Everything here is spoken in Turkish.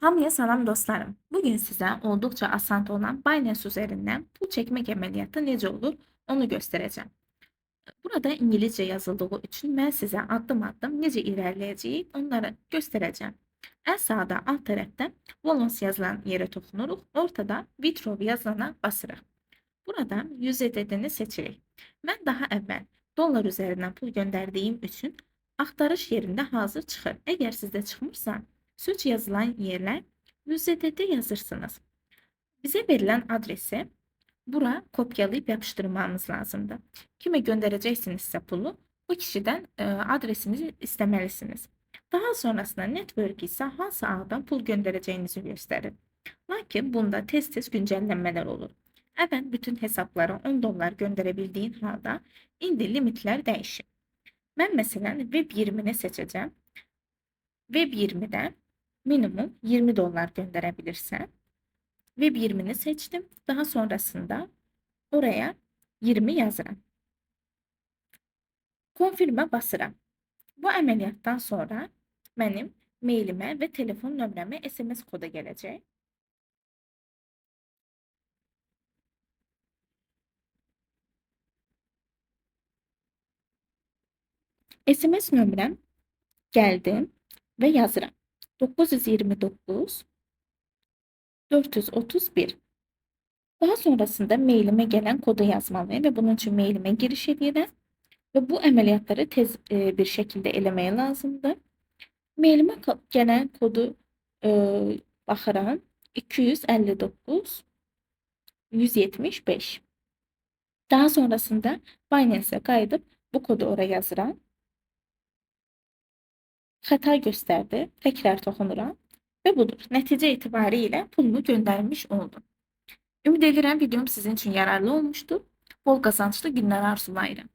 Hamıya salam dostlarım. Bugün size oldukça asan olan Binance üzerinden pul çekmek ameliyatı necə olur onu göstereceğim. Burada İngilizce yazıldığı için ben size adım adım necə ilerleyeceği onları göstereceğim. En sağda alt tarafta Balance yazılan yere toxunuruq. Ortada Withdraw yazılana basırıq. Burada USDT-ni seçirik. Mən daha əvvəl dollar üzerinden pul göndərdiyim üçün axtarış yerində hazır çıxır. Əgər sizdə çıxmırsa, search yazılan yerlə USDT yazırsınız. Bize verilen adresi bura kopyalayıp yapıştırmanız lazımdır. Kime göndereceksinizse pulu o kişiden e, adresinizi istemelisiniz. Daha sonrasında network ise hansı ağdan pul göndereceğinizi gösterir. Lakin bunda tez tez güncellenmeler olur. Evet bütün hesaplara 10 dolar gönderebildiğin halde indi limitler değişir. Ben mesela web 20'ni seçeceğim. Web 20'de minimum 20 dolar gönderebilirsen Web 20'ni seçtim. Daha sonrasında oraya 20 yazırım. Konfirme basıram. Bu əməliyyatdan sonra mənim mailimə və telefon nömrəmə SMS kodu gələcək. SMS nömrəm gəldi və yazıram. 929 431. Daha sonrasında mailime gelen kodu yazmalıyım ve bunun için mailime giriş edirəm ve bu əməliyyatları tez e, bir şekilde eləməyə lazımdır. Mailime ko- gelen kodu e, baxıram. 259 175. Daha sonrasında Binance'e qayıdıb bu kodu oraya yazıram. Xəta göstərdi. Təkrar toxunuram və budur. Nəticə itibarilə pulumu göndərmiş oldum. Ümid edirəm videom sizin üçün yararlı olmuşdur. Bol qazançlı günlər arzulayıram.